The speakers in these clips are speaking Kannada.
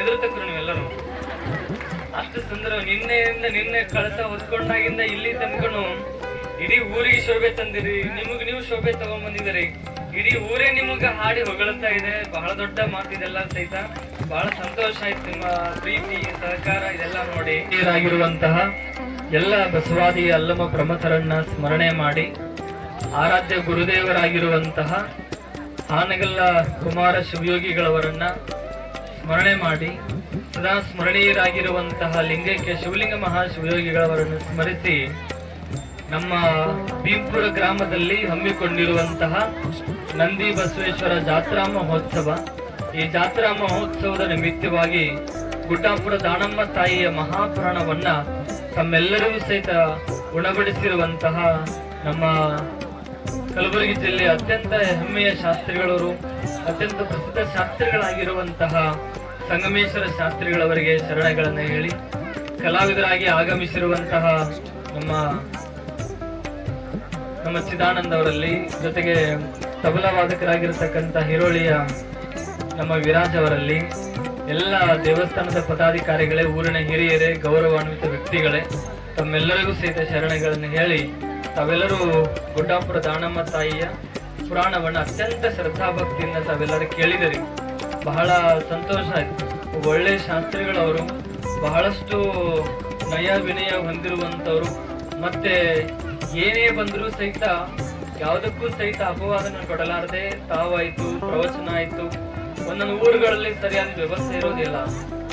ಹೆದರ್ತಕ್ರು ನೀವೆಲ್ಲರೂ? ಅಷ್ಟು ಸುಂದರ ನಿನ್ನೆಯಿಂದ ನಿನ್ನೆ ಕಳಸ ಹೊತ್ಕೊಂಡಾಗಿಂದ ಇಲ್ಲಿ ತಂದ್ಕೊಂಡು ಇಡೀ ಊರಿಗೆ ಶೋಭೆ ತಂದಿರಿ. ನಿಮಗ್ ನೀವು ಶೋಭೆ ತಗೊಂಡ್ಬಂದಿದ್ದೀರಿ ಇಡೀ ಊರೇ ನಿಮಗ ಹಾಡಿ ಹೊಗಳ್ತಾ ಇದೆ. ಬಹಳ ದೊಡ್ಡ ಮಾತಿದೆಲ್ಲ ಸಹಿತ. ಬಹಳ ಸಂತೋಷ ಆಯ್ತು ನಿಮ್ಮ ಪ್ರೀತಿ, ಸಹಕಾರ ಇದೆಲ್ಲ ನೋಡಿ. ಆಗಿರುವಂತಹ ಎಲ್ಲ ಬಸವಾದಿ ಅಲ್ಲಮ ಪ್ರಮಥರನ್ನ ಸ್ಮರಣೆ ಮಾಡಿ ಆರಾಧ್ಯ ಗುರುದೇವರಾಗಿರುವಂತಹ ಆನಗಲ್ಲ ಕುಮಾರ ಶಿವಯೋಗಿಗಳವರನ್ನ ಸ್ಮರಣೆ ಮಾಡಿ, ಸದಾ ಸ್ಮರಣೀಯರಾಗಿರುವಂತಹ ಲಿಂಗೈಕ್ಯ ಶಿವಲಿಂಗ ಮಹಾಶಿವಯೋಗಿಗಳವರನ್ನು ಸ್ಮರಿಸಿ, ನಮ್ಮ ಭೀಂಪುರ ಗ್ರಾಮದಲ್ಲಿ ಹಮ್ಮಿಕೊಂಡಿರುವಂತಹ ನಂದಿ ಬಸವೇಶ್ವರ ಜಾತ್ರಾ ಮಹೋತ್ಸವ. ಈ ಜಾತ್ರಾ ಮಹೋತ್ಸವದ ನಿಮಿತ್ತವಾಗಿ ಗುಡ್ಡಾಪುರ ದಾನಮ್ಮ ತಾಯಿಯ ಮಹಾಪುರಾಣವನ್ನ ತಮ್ಮೆಲ್ಲರಿಗೂ ಸಹಿತ ಉಣಬಡಿಸಿರುವಂತಹ ನಮ್ಮ ಕಲಬುರಗಿ ಜಿಲ್ಲೆಯ ಅತ್ಯಂತ ಹೆಮ್ಮೆಯ ಶಾಸ್ತ್ರಿಗಳವರು, ಅತ್ಯಂತ ಪ್ರಸಿದ್ಧ ಶಾಸ್ತ್ರಿಗಳಾಗಿರುವಂತಹ ಸಂಗಮೇಶ್ವರ ಶಾಸ್ತ್ರಿಗಳವರಿಗೆ ಶರಣಗಳನ್ನು ಹೇಳಿ ಕಲಾವಿದರಾಗಿ ಆಗಮಿಸಿರುವಂತಹ ನಮ್ಮ ನಮ್ಮ ಚಿದಾನಂದ ಅವರಲ್ಲಿ ಜೊತೆಗೆ ತಬಲಾ ವಾದಕರಾಗಿರ್ತಕ್ಕಂಥ ಹಿರೋಳಿಯ ನಮ್ಮ ವಿರಾಜ್ ಅವರಲ್ಲಿ ಎಲ್ಲ ದೇವಸ್ಥಾನದ ಪದಾಧಿಕಾರಿಗಳೇ, ಊರಿನ ಹಿರಿಯರೇ, ಗೌರವಾನ್ವಿತ ವ್ಯಕ್ತಿಗಳೇ ತಮ್ಮೆಲ್ಲರಿಗೂ ಸಹಿತ ಶರಣಗಳನ್ನು ಹೇಳಿ ತಾವೆಲ್ಲರೂ ಗುಡ್ಡಾಪುರ ದಾನಮ್ಮ ತಾಯಿಯ ಪುರಾಣವನ್ನು ಅತ್ಯಂತ ಶ್ರದ್ಧಾಭಕ್ತಿಯಿಂದ ತಾವೆಲ್ಲರೂ ಕೇಳಿದಿರಿ. ಬಹಳ ಸಂತೋಷ ಆಯಿತು. ಒಳ್ಳೆಯ ಶಾಸ್ತ್ರಿಗಳವರು, ಬಹಳಷ್ಟು ನಯ ವಿನಯ ಹೊಂದಿರುವಂಥವರು, ಮತ್ತೆ ಏನೇ ಬಂದರೂ ಸಹಿತ ಯಾವುದಕ್ಕೂ ಸಹಿತ ಅಪವಾದನ ಕೊಡಲಾರದೆ ತಾವಾಯಿತು, ಪ್ರವಚನ ಆಯಿತು. ಒಂದೊಂದು ಊರುಗಳಲ್ಲಿ ಸರಿಯಾದ ವ್ಯವಸ್ಥೆ ಇರೋದಿಲ್ಲ.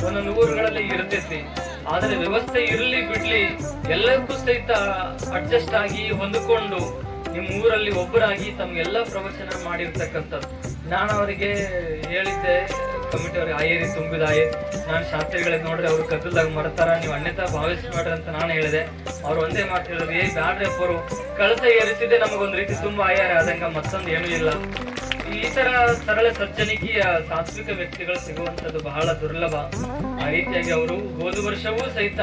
ಒಂದೊಂದು ಊರುಗಳಲ್ಲಿ ಇರ್ತೈತಿ. ಆದರೆ ವ್ಯವಸ್ಥೆ ಇರಲಿ ಬಿಡಲಿ ಎಲ್ಲಕ್ಕೂ ಸಹಿತ ಅಡ್ಜಸ್ಟ್ ಆಗಿ ಹೊಂದಿಕೊಂಡು ನಿಮ್ಮ ಊರಲ್ಲಿ ಒಬ್ಬರಾಗಿ ತಮ್ಗೆಲ್ಲ ಪ್ರವಚನ ಮಾಡಿರ್ತಕ್ಕಂಥದ್ದು. ನಾನು ಅವರಿಗೆ ಹೇಳಿದ್ದೆ, ಕಮಿಟಿ ಅವ್ರಿಗೆ ಆಯೇರಿ ತುಂಬಿದ, ಆಯೇ, ನಾನು ಶಾಸ್ತ್ರಿಗಳಿಗೆ ನೋಡ್ರಿ ಅವ್ರು ಕದ್ದಲ್ದಾಗ ಮರ್ತಾರ, ನೀವು ಅನ್ಯತಾ ಭಾವಿಸ್ಬೇಡ್ರಿ ಅಂತ ನಾನು ಹೇಳಿದೆ. ಅವ್ರು ಒಂದೇ ಮಾತು ಹೇಳಿದ್ರು ಏ ಬ್ಯಾಡ್ರಿ ಅಪ್ಪರು, ಕಳಸ ಏರಿಸಿದೆ ನಮಗೊಂದು ರೀತಿ ತುಂಬಾ ಆಯಾರ ಆದಂಗ ಮತ್ತೊಂದು ಏನೂ ಇಲ್ಲ. ಈ ತರ ಸರಳ ಸಜ್ಜನಿಕೆಯ ಸಾತ್ವಿಕ ವ್ಯಕ್ತಿಗಳು ಸಿಗುವಂತದ್ದು ಬಹಳ ದುರ್ಲಭ. ಆ ರೀತಿಯಾಗಿ ಅವರು ಹೋದ ವರ್ಷವೂ ಸಹಿತ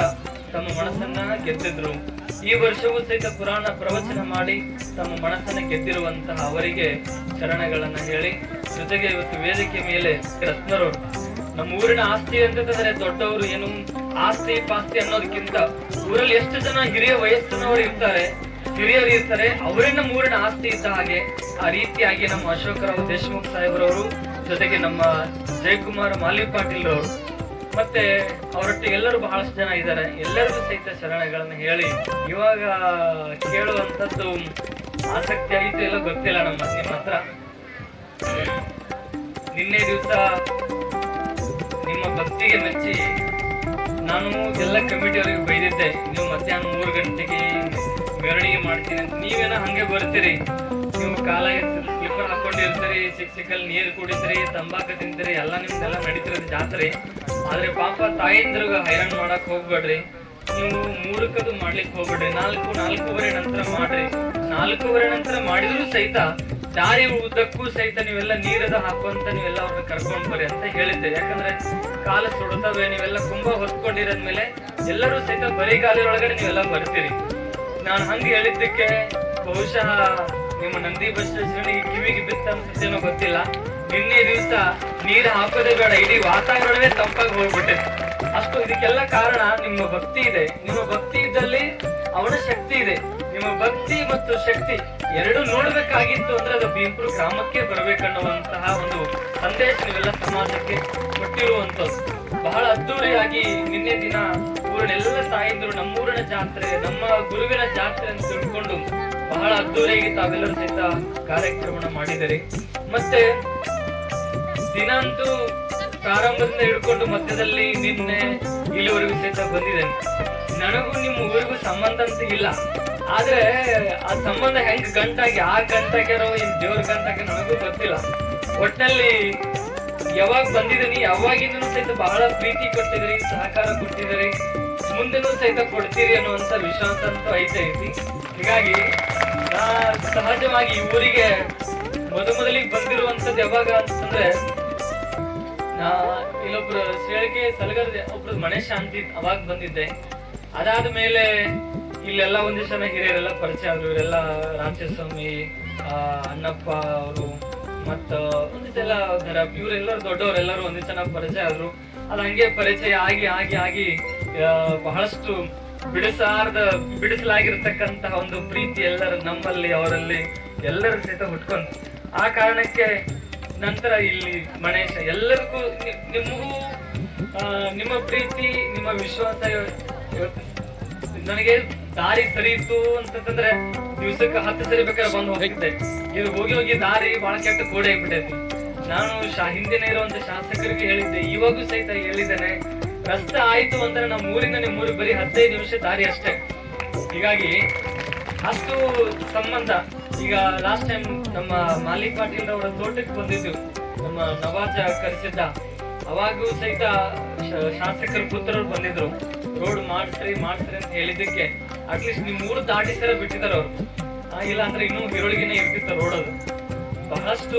ತಮ್ಮ ಮನಸ್ಸನ್ನ ಗೆದ್ದಿದ್ರು. ಈ ವರ್ಷವೂ ಸಹಿತ ಪುರಾಣ ಪ್ರವಚನ ಮಾಡಿ ತಮ್ಮ ಮನಸ್ಸನ್ನ ಗೆದ್ದಿರುವಂತಹ ಅವರಿಗೆ ಚರಣಗಳನ್ನು ಹೇಳಿ, ಜೊತೆಗೆ ಇವತ್ತು ವೇದಿಕೆ ಮೇಲೆ ರತ್ನರು ನಮ್ಮ ಊರಿನ ಆಸ್ತಿ ಅಂತಂದ್ರೆ ದೊಡ್ಡವರು ಏನು? ಆಸ್ತಿ, ಪಾಸ್ತಿ ಅನ್ನೋದಕ್ಕಿಂತ ಊರಲ್ಲಿ ಎಷ್ಟು ಜನ ಹಿರಿಯ ವಯಸ್ಸಿನವರು ಇರ್ತಾರೆ, ಹಿರಿಯರು ಇರ್ತಾರೆ, ಅವರೇ ನಮ್ಮ ಊರಿನ ಆಸ್ತಿ ಇದ್ದ ಹಾಗೆ, ಆ ರೀತಿಯಾಗಿ ನಮ್ಮ ಅಶೋಕರಾವ್ ದೇಶಮುಖ್ ಸಾಹೇಬ್ರವರು, ಜೊತೆಗೆ ನಮ್ಮ ಜಯಕುಮಾರ್ ಮಾಲಿ ಪಾಟೀಲ್ ರವರು ಮತ್ತೆ ಅವರೊಟ್ಟಿಗೆ ಎಲ್ಲರೂ ಬಹಳಷ್ಟು ಜನ ಇದ್ದಾರೆ. ಎಲ್ಲರಿಗೂ ಸಹಿತ ಶರಣಗಳನ್ನು ಹೇಳಿ, ಇವಾಗ ಕೇಳುವಂಥದ್ದು ಆಸಕ್ತಿ ಆಯಿತು ಎಲ್ಲ ಗೊತ್ತಿಲ್ಲ ನಮ್ಮ ನಿಮ್ಮ ಹತ್ರ. ನಿನ್ನೆ ದಿವಸ ನಿಮ್ಮ ಭಕ್ತಿಗೆ ಮೆಚ್ಚಿ ನಾನು ಎಲ್ಲ ಕಮಿಟಿಯವರಿಗೆ ಬೈದಿದ್ದೆ, ನೀವು ಮಧ್ಯಾಹ್ನ ಮೂರು ಗಂಟೆಗೆ ಮೆರವಣಿಗೆ ಮಾಡ್ತೀನಿ ಅಂತ. ನೀವೇನೋ ಹಂಗೆ ಬರ್ತೀರಿ ನೀವು ಕಾಲ ಸ್ಲಿಪ್ಪರ್ ಹಾಕೊಂಡಿರ್ತೀರಿ ಸಿಕ್ ಸಿಕ್ಕಲ್ಲಿ ನೀರು ಕುಡಿತೀರಿ, ತಂಬಾಕು ತಿಂತೀರಿ, ಎಲ್ಲ ನಿಮ್ದೆಲ್ಲ ನಡೀತಿರೋದು ಜಾತ್ರೆ. ಆದ್ರೆ ಪಾಪ ತಾಯಂದ್ರಿಗೆ ಹೈರಾಣ ಮಾಡಕ್ ಹೋಗ್ಬೇಡ್ರಿ. ನೀವು ಮೂರಕ್ಕದು ಮಾಡ್ಲಿಕ್ಕೆ ಹೋಗ್ಬೇಡ್ರಿ. ನಾಲ್ಕು, ನಾಲ್ಕೂವರೆ ನಂತರ ಮಾಡ್ರಿ. ನಾಲ್ಕೂವರೆ ನಂತರ ಮಾಡಿದ್ರು ಸಹಿತ ದಾರಿ ಉದ್ದಕ್ಕೂ ಸಹಿತ ನೀವೆಲ್ಲ ನೀರದ ಹಾಕುವಂತ ನೀವೆಲ್ಲ ಅವ್ರನ್ನ ಕರ್ಕೊಂಡ್ ಬರ್ರಿ ಅಂತ ಹೇಳಿದ್ದೆ. ಯಾಕಂದ್ರೆ ಕಾಲ ಸುಡುತ್ತವೆ ನೀವೆಲ್ಲ ಕುಂಭ ಹೊತ್ಕೊಂಡಿರೋದ್ಮೇಲೆ ಎಲ್ಲರೂ ಸಹಿತ ಬರಿಗಾಲಿ ಒಳಗಡೆ ನೀವೆಲ್ಲ ಬರ್ತೀರಿ. ನಾನು ಹಂಗೆ ಹೇಳಿದ್ದಕ್ಕೆ ಬಹುಶಃ ನಿಮ್ಮ ನಂದಿ ಬಸವನಿಗೆ ಕಿವಿಗೆ ಬಿತ್ತ ಏನೋ ಗೊತ್ತಿಲ್ಲ. ನಿನ್ನೆ ದಿವಸ ನೀರು ಹಾಕೋದೇ ಬೇಡ, ಇಡೀ ವಾತಾವರಣವೇ ತಂಪಾಗಿ ಹೋಗ್ಬಿಟ್ಟೆ ಅಷ್ಟು ಇದಕ್ಕೆಲ್ಲ ಕಾರಣ ನಿಮ್ಮ ಭಕ್ತಿ ಇದೆ. ನಿಮ್ಮ ಭಕ್ತಿ ಇದ್ದಲ್ಲಿ ಅವನ ಶಕ್ತಿ ಇದೆ. ನಿಮ್ಮ ಭಕ್ತಿ ಮತ್ತು ಶಕ್ತಿ ಎರಡು ನೋಡ್ಬೇಕಾಗಿತ್ತು ಅಂದ್ರೆ ಅದು ಭೀಮ್ಪುರ ಗ್ರಾಮಕ್ಕೆ ಬರಬೇಕನ್ನುವಂತಹ ಒಂದು ಸಂದೇಶ ನೀವೆಲ್ಲ ಸಮಾಜಕ್ಕೆ ಕೊಟ್ಟಿರುವಂತದ್ದು ಬಹಳ ಅದ್ದೂರಿಯಾಗಿ ನಿನ್ನೆ ದಿನ ಊರನ್ನೆಲ್ಲ ತಾಯಿಂದರು ನಮ್ಮೂರಿನ ಜಾತ್ರೆ, ನಮ್ಮ ಗುರುವಿನ ಜಾತ್ರೆ ಅಂತ ತಿಳ್ಕೊಂಡು ಬಹಳ ಅದ್ದೂರಿಯಾಗಿ ತಾವೆಲ್ಲರೂ ಸಹಿತ ಕಾರ್ಯಕ್ರಮ ಮಾಡಿದರೆ ಮತ್ತೆ ದಿನ ಅಂತೂ ಪ್ರಾರಂಭದಿಂದ ಹಿಡ್ಕೊಂಡು ಮಧ್ಯದಲ್ಲಿ ನಿನ್ನೆ ಇಲ್ಲಿವರೆಗೂ ಸಹಿತ ಬಂದಿದ್ದೇನೆ. ನನಗೂ ನಿಮ್ಮ ಊರಿಗೂ ಸಂಬಂಧ ಅಂತ ಇಲ್ಲ. ಆದ್ರೆ ಆ ಸಂಬಂಧ ಹೆಂಗ್ ಗಂಟಾಗಿ, ಆ ಗಂಟಾಗ್ಯಾರೋ ಈ ದೇವ್ರ ಗಂಟಾಗ ನನಗೂ ಗೊತ್ತಿಲ್ಲ. ಒಟ್ಟಿನಲ್ಲಿ ಯಾವಾಗ ಬಂದಿದ್ದೀನಿ, ಯಾವಾಗಿಂದನೂ ಸಹಿತ ಬಹಳ ಪ್ರೀತಿ ಕೊಟ್ಟಿದ್ರಿ ಸಹಕಾರ ಕೊಟ್ಟಿದ್ರಿ ಮುಂದೆನೂ ಸಹಿತ ಕೊಡ್ತೀರಿ ಅನ್ನುವಂತ ವಿಶ್ವಾಸ ಅಂತೂ ಐತೆ ಐತಿ ಹೀಗಾಗಿ ನಾ ಸಹಜವಾಗಿ ಈ ಊರಿಗೆ ಮೊದಮೊದಲಿಗೆ ಬಂದಿರುವಂತದ್ದು ಯಾವಾಗ ಅಂತಂದ್ರೆ ಇಲ್ಲೊಬ್ರು ಸೇಳಿಕೆ ಸಲಗದ ಒಬ್ರು ಮನೆ ಶಾಂತಿ ಅವಾಗ ಬಂದಿದ್ದೆ. ಅದಾದ ಮೇಲೆ ಇಲ್ಲೆಲ್ಲ ಒಂದಿಷ್ಟು ಜನ ಹಿರಿಯರೆಲ್ಲ ಪರಿಚಯ ಆದ್ರು. ಇವರೆಲ್ಲ ರಾಮಚಸ್ವಾಮಿ ಸ್ವಾಮಿ ಅಣ್ಣಪ್ಪ ಅವರು, ಮತ್ತ ಒಂದಿಷ್ಟೆಲ್ಲ ಇವರೆಲ್ಲರೂ ದೊಡ್ಡವರೆಲ್ಲರೂ ಒಂದಿಷ್ಟು ಜನ ಪರಿಚಯ ಆದ್ರು. ಅದು ಹಂಗೆ ಪರಿಚಯ ಆಗಿ ಆಗಿ ಆಗಿ ಬಹಳಷ್ಟು ಬಿಡಿಸಾರ್ದ, ಬಿಡಿಸಲಾಗಿರ್ತಕ್ಕಂತಹ ಒಂದು ಪ್ರೀತಿ ಎಲ್ಲರ ನಮ್ಮಲ್ಲಿ, ಅವರಲ್ಲಿ ಎಲ್ಲರ ಸಹಿತ ಹುಟ್ಕೊಂಡು ಆ ಕಾರಣಕ್ಕೆ ನಂತರ ಇಲ್ಲಿ ಮಣೇಶ, ಎಲ್ಲರಿಗೂ ನಿಮಗೂ ನಿಮ್ಮ ಪ್ರೀತಿ, ನಿಮ್ಮ ವಿಶ್ವಾಸ ನನಗೆ ದಾರಿ ಸರಿಯಿತು ಅಂತಂದ್ರೆ ದಿವಸಕ್ಕೆ ಹತ್ತು ಸರಿ ಬೇಕಾದ್ರೆ ಬಂದು ಹೋಗಿದ್ದೆ ಇದು ಹೋಗಿ ಹೋಗಿ ದಾರಿ ಬಹಳ ಕೆಟ್ಟ ಗೋಡೆ ಆಗ್ಬಿಟ್ಟೈತಿ. ನಾನು ಹಿಂದಿನ ಇರುವಂತ ಶಾಸಕರಿಗೆ ಹೇಳಿದ್ದೆ, ಇವಾಗೂ ಸಹಿತ ಹೇಳಿದ್ದೇನೆ, ರಸ್ತೆ ಆಯ್ತು ಅಂದ್ರೆ ನಮ್ಮ ಊರಿಂದ ನಿಮ್ಮ ಊರಿಗೆ ಬರೀ ಹದಿನೈದು ನಿಮಿಷ ದಾರಿ ಅಷ್ಟೇ. ಹೀಗಾಗಿ ಅಷ್ಟು ಸಂಬಂಧ ಈಗ ಲಾಸ್ಟ್ ಟೈಮ್ ನಮ್ಮ ಮಾಲಿಕ್ ಪಾಟೀಲ್ ಅವರ ತೋಟಕ್ಕೆ ಬಂದಿದ್ದು, ನಮ್ಮ ನವಾಜ ಕರೆಸಿದ್ದ. ಅವಾಗೂ ಸಹಿತ ಶಾಸಕರ ಪುತ್ರರು ಬಂದಿದ್ರು. ರೋಡ್ ಮಾಡಿಸ್ರಿ ಮಾಡಿಸ್ರಿ ಅಂತ ಹೇಳಿದ್ದಕ್ಕೆ ಅಟ್ಲೀಸ್ಟ್ ನಿಮ್ ಊರು ದಾಟಿಸರ ಬಿಟ್ಟಿದಾರ ಅವ್ರು. ಇಲ್ಲ ಅಂದ್ರೆ ಇನ್ನೂ ಹಿರೋಳಿಗೆನೆ ಇರ್ತಿತ್ತು ರೋಡ್ ಅದು. ಬಹಳಷ್ಟು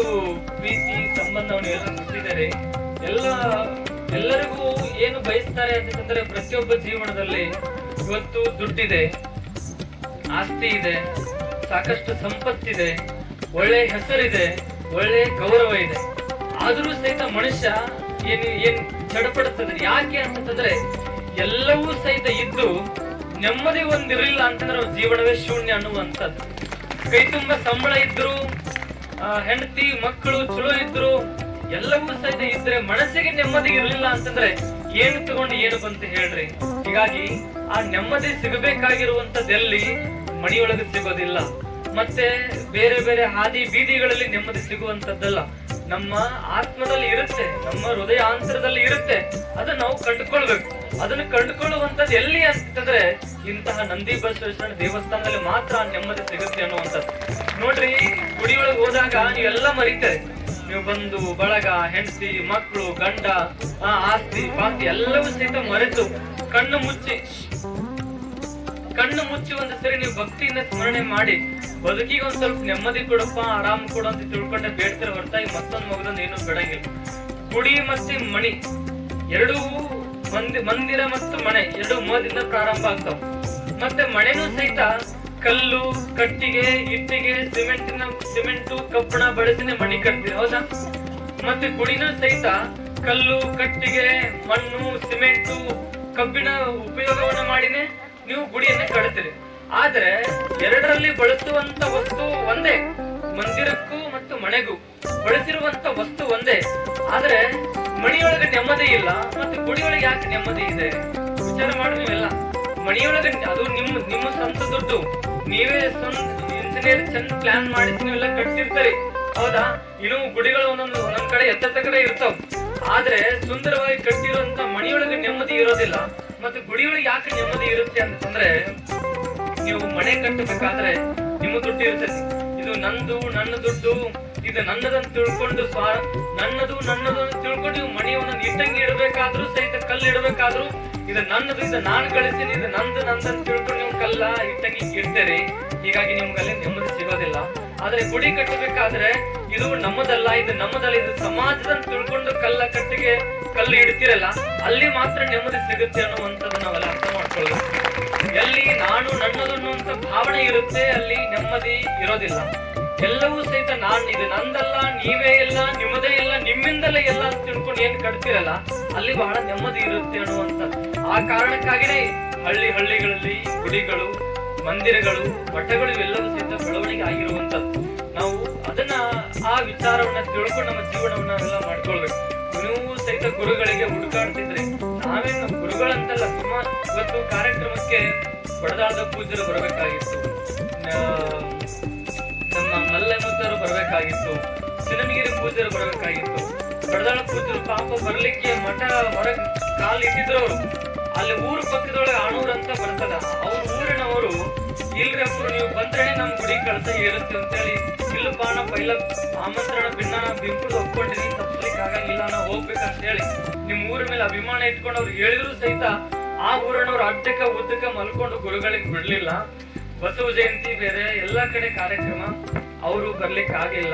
ಪ್ರೀತಿ, ಸಂಬಂಧವನ್ನು ಎಲ್ಲ ಮುಟ್ಟಿದ್ದಾರೆ ಎಲ್ಲ, ಎಲ್ಲರಿಗೂ ಏನು ಬಯಸ್ತಾರೆ ಅಂತಂದ್ರೆ ಪ್ರತಿಯೊಬ್ಬ ಜೀವನದಲ್ಲಿ ಇವತ್ತು ದುಡ್ಡಿದೆ, ಆಸ್ತಿ ಇದೆ. ಸಾಕಷ್ಟು ಸಂಪತ್ತಿದೆ, ಒಳ್ಳೆ ಹೆಸರಿದೆ, ಒಳ್ಳೆ ಗೌರವ ಇದೆ. ಆದರೂ ಸಹಿತ ಮನುಷ್ಯ ಏನ್ ಏನ್ ಚಡಪಡುತ್ತದೆ? ಯಾಕೆ ಅಂತಂದ್ರೆ, ಎಲ್ಲವೂ ಸಹಿತ ಇದ್ದು ನೆಮ್ಮದಿ ಒಂದಿರಲಿಲ್ಲ ಅಂತಂದ್ರೆ ಜೀವನವೇ ಶೂನ್ಯ ಅನ್ನುವಂಥದ್ದು. ಕೈ ತುಂಬ ಸಂಬಳ ಇದ್ರು ಹೆಂಡತಿ, ಮಕ್ಕಳು ಚಲೋ ಇದ್ರು, ಎಲ್ಲವೂ ಸಹಿತ ಇದ್ರೆ ಮನಸ್ಸಿಗೆ ನೆಮ್ಮದಿ ಇರಲಿಲ್ಲ ಅಂತಂದ್ರೆ ಏನು ತಗೊಂಡು ಏನು ಬಂತ ಹೇಳ್ರಿ? ಹೀಗಾಗಿ ಆ ನೆಮ್ಮದಿ ಸಿಗಬೇಕಾಗಿರುವಂತದ್ದೆಲ್ಲಿ ಮಣಿಯೊಳಗೆ ಸಿಗೋದಿಲ್ಲ. ಮತ್ತೆ ಬೇರೆ ಬೇರೆ ಹಾದಿ ಬೀದಿಗಳಲ್ಲಿ ನೆಮ್ಮದಿ ಸಿಗುವಂತದ್ದಲ್ಲ. ನಮ್ಮ ಆತ್ಮದಲ್ಲಿ ಇರುತ್ತೆ, ನಮ್ಮ ಹೃದಯ ಆಂತರದಲ್ಲಿ ಇರುತ್ತೆ. ಅದನ್ನ ನಾವು ಕಂಡುಕೊಳ್ಬೇಕು. ಅದನ್ನ ಕಂಡುಕೊಳ್ಳುವಂತದ್ದು ಎಲ್ಲಿ ಅಂತಂದ್ರೆ ಇಂತಹ ನಂದಿ ಬಸವೇಶ್ವರ ದೇವಸ್ಥಾನದಲ್ಲಿ ಮಾತ್ರ ನೆಮ್ಮದಿ ಸಿಗುತ್ತೆ ಅನ್ನುವಂಥದ್ದು. ನೋಡ್ರಿ, ಗುಡಿಯೊಳಗೆ ಹೋದಾಗ ನೀವೆಲ್ಲ ಮರೀತಾರೆ. ನೀವು ಬಂದು ಬಳಗ, ಹೆಂಡತಿ ಮಕ್ಕಳು ಗಂಡ ಆಸ್ತಿ, ಪಾಸ್ತಿ ಎಲ್ಲವೂ ಸಹಿತ ಮರೆತು ಕಣ್ಣು ಮುಚ್ಚಿ ಕಣ್ಣು ಮುಚ್ಚಿ ಒಂದು ಸರಿ ನೀವು ಭಕ್ತಿಯಿಂದ ಸ್ಮರಣೆ ಮಾಡಿ, ಬದುಕಿಗೆ ಒಂದ್ ಸ್ವಲ್ಪ ನೆಮ್ಮದಿ ಕೊಡಪ್ಪ, ಆರಾಮ್ ಕೊಡು ಅಂತ ತಿಳ್ಕೊಂಡೆ ಬೇಡ್ತಾರೆ ಹೊರತಾಗಿ ಮತ್ತೊಂದು ಮಗದೊಂದು ಏನು ಬೇಡಂಗಿಲ್ಲ. ಕುಡಿ ಮತ್ತೆ ಮಣಿ. ಎರಡೂ ಮಂದಿ ಮಂದಿರ ಮತ್ತು ಮನೆ, ಎರಡು ಮದಿಂದ ಪ್ರಾರಂಭ ಆಗ್ತಾವ. ಮತ್ತೆ ಮಳೆನೂ ಸಹಿತ ಕಲ್ಲು, ಕಟ್ಟಿಗೆ, ಇಟ್ಟಿಗೆ, ಸಿಮೆಂಟಿನ ಸಿಮೆಂಟು, ಕಬ್ಬಣ ಬಳಸಿನೇ ಮಣಿ ಕಟ್ತೀವಿ ಹೌದಾ? ಮತ್ತೆ ಗುಡಿನೂ ಸಹಿತ ಕಲ್ಲು, ಕಟ್ಟಿಗೆ, ಮಣ್ಣು, ಸಿಮೆಂಟು, ಕಬ್ಬಿಣ ಉಪಯೋಗವನ್ನ ಮಾಡಿನೇ ನೀವು ಗುಡಿಯನ್ನ ಕಟ್ತೀರಿ. ಆದ್ರೆ ಎರಡರಲ್ಲಿ ಬಳಸುವಂತ ವಸ್ತು ಒಂದೇ, ಮಂದಿರಕ್ಕೂ ಮತ್ತು ಮನೆಗೂ ಬಳಸಿರುವಂತ ವಸ್ತು ಒಂದೇ. ಆದ್ರೆ ಮಣಿಯೊಳಗೆ ನೆಮ್ಮದಿ ಇಲ್ಲ ಮತ್ತು ಗುಡಿಯೊಳಗೆ ಯಾಕೆ ನೆಮ್ಮದಿ ಇದೆ? ವಿಚಾರ ಮಾಡಿ ಮಣಿಯೊಳಗೆ ಅದು ನಿಮ್ಮ ನಿಮ್ಮ ಸ್ವಂತ ದುಡ್ಡು. ನೀವೇ ಇಂಜಿನಿಯರ್ ಚಂದ ಪ್ಲಾನ್ ಮಾಡಿಸಿ ನೀವೆಲ್ಲ ಕಟ್ಸಿರ್ತೀರಿ ಹೌದಾ? ಇನ್ನು ಗುಡಿಗಳು ಒಂದೊಂದು ಒಂದೊಂದ್ ಕಡೆ ಎತ್ತ ಕಡೆ ಇರ್ತಾವ. ಆದ್ರೆ ಸುಂದರವಾಗಿ ಕಟ್ಟಿರುವಂತ ಮಣಿಯೊಳಗೆ ನೆಮ್ಮದಿ ಇರೋದಿಲ್ಲ. ಮತ್ತೆ ಗುಡಿಯೊಳಗೆ ಯಾಕೆ ನೆಮ್ಮದಿ ಇರುತ್ತೆ ಅಂತಂದ್ರೆ, ನೀವು ಮನೆ ಕಟ್ಟಬೇಕಾದ್ರೆ ನಿಮ್ಮ ದುಡ್ಡು ಇರುತ್ತೆ. ಇದು ನಂದು, ನನ್ನ ದುಡ್ಡು, ಇದು ನನ್ನದನ್ನು ತಿಳ್ಕೊಂಡು ಸ್ವಾ, ನನ್ನದು ನನ್ನದು ತಿಳ್ಕೊಂಡು ನೀವು ಮನೆ ಒಂದೊಂದು ಇಟ್ಟಂಗಿ ಇಡಬೇಕಾದ್ರೂ ಸಹಿತ ಕಲ್ಲು ಇಡಬೇಕಾದ್ರೂ, ಇದು ನನ್ನದು, ಇದು ನಾನು ಕಳಿಸ್ತೀನಿ, ಇದು ನಂದು, ನಂದನ್ನು ತಿಳ್ಕೊಂಡು ನೀವು ಕಲ್ಲ ಇಟ್ಟಂಗಿ ಇಡ್ತೀರಿ. ಹೀಗಾಗಿ ನಿಮ್ಗೆ ಅಲ್ಲಿ ನೆಮ್ಮದಿ ಸಿಗೋದಿಲ್ಲ. ಆದ್ರೆ ಗುಡಿ ಕಟ್ಟಬೇಕಾದ್ರೆ ಇದು ನಮ್ಮದಲ್ಲ ಇದು ನಮ್ಮದಲ್ಲ, ಇದು ಸಮಾಜದಂತ ತಿಳ್ಕೊಂಡು ಕಲ್ಲ ಇಡ್ತಿರಲ್ಲ ಅಲ್ಲಿ ಮಾತ್ರ ನೆಮ್ಮದಿ ಸಿಗುತ್ತೆ ಅನ್ನುವಂಥದ್ದು ನಾವೆಲ್ಲ ಅರ್ಥ ಮಾಡ್ಕೊಳ್ಬೇಕು ಎಲ್ಲಿ ನಾನು ನನ್ನದು ಅನ್ನುವಂಥ ಭಾವನೆ ಇರುತ್ತೆ, ಅಲ್ಲಿ ನೆಮ್ಮದಿ ಇರೋದಿಲ್ಲ. ಎಲ್ಲವೂ ಸಹಿತ ನಾನು ಇದು. ನಂದಲ್ಲ, ನೀವೇ ಇಲ್ಲ, ನಿಮ್ಮದೇ ಇಲ್ಲ, ನಿಮ್ಮಿಂದಲೇ ಎಲ್ಲ ತಿಳ್ಕೊಂಡು ಏನ್ ಕಟ್ತಿರಲ್ಲ, ಅಲ್ಲಿ ಬಹಳ ನೆಮ್ಮದಿ ಇರುತ್ತೆ ಅನ್ನುವಂಥದ್ದು. ಆ ಕಾರಣಕ್ಕಾಗಿನೇ ಹಳ್ಳಿ ಹಳ್ಳಿಗಳಲ್ಲಿ ಗುಡಿಗಳು, ಮಂದಿರಗಳು, ಮಠಗಳು ಇವೆಲ್ಲವೂ ಸಹಿತ ಬೆಳವಣಿಗೆ ಆಗಿರುವಂತದ್ದು ನಾವು ಅದನ್ನ ಆ ವಿಚಾರವನ್ನ ತಿಳ್ಕೊಂಡು ನಮ್ಮ ಜೀವನವನ್ನ ಎಲ್ಲ ಮಾಡ್ಕೊಳ್ಬೇಕು. ನೀವು ಸಹಿತ ಗುರುಗಳಿಗೆ ಹುಡುಕಾಡ್ತಿದ್ರಿ ನಾವೇನು ನಮ್ಮ ಗುರುಗಳಂತಲ್ಲ ಸುಮಾರು ಇವತ್ತು ಕಾರ್ಯಕ್ರಮಕ್ಕೆ ಬಡದಾಳದ ಪೂಜರು ಬರಬೇಕಾಗಿತ್ತು. ನಮ್ಮ ಮಲ್ಲಮ್ಮತ್ತರು ಬರಬೇಕಾಗಿತ್ತು. ಸಿನಮಗಿರಿ ಪೂಜರು ಬರಬೇಕಾಗಿತ್ತು. ಬಡದಾಳ ಪೂಜರು ಪಾಪ ಬರ್ಲಿಕ್ಕೆ ಮಠ ಹೊರಗೆ ಕಾಲು ಇಟ್ಟಿದ್ರು ಅವರು. ಅಲ್ಲಿ ಊರ ಪಕ್ಕದೊಳಗೆ ಆಣೂರ್ ಅಂತ ಬರ್ತದ. ಅವ್ರ ಊರಿನವರು, ಇಲ್ರಿ ಅಪ್ಪ ನೀವು ಬಂದ್ರೆ ನಮ್ ಗುಡಿ ಕಳ್ಸ ಏರುತ್ತೆ ಅಂತೇಳಿ ಬಾಣ ಪೈಲ ಆಮಂತ್ರಣ ಭಿನ್ನ ಬಿಂಪುಡು ಒಪ್ಕೊಂಡಿನಿ ತಪ್ಪಲಿಕ್ಕೆ ಆಗಂಗಿಲ್ಲ ನಾವು ಹೋಗ್ಬೇಕಂತ ಹೇಳಿ ನಿಮ್ ಊರ ಮೇಲೆ ಅಭಿಮಾನ ಇಟ್ಕೊಂಡು ಅವ್ರು ಹೇಳಿದ್ರು ಸಹಿತ ಆ ಊರಿನವ್ರು ಅಡ್ಡಕ್ಕ, ಉದ್ದಕ್ಕ ಮಲ್ಕೊಂಡು ಗುರುಗಳಿಗೆ ಬಿಡ್ಲಿಲ್ಲ. ಬಸವ ಜಯಂತಿ ಬೇರೆ, ಎಲ್ಲಾ ಕಡೆ ಕಾರ್ಯಕ್ರಮ, ಅವರು ಬರ್ಲಿಕ್ಕೆ ಆಗಿಲ್ಲ.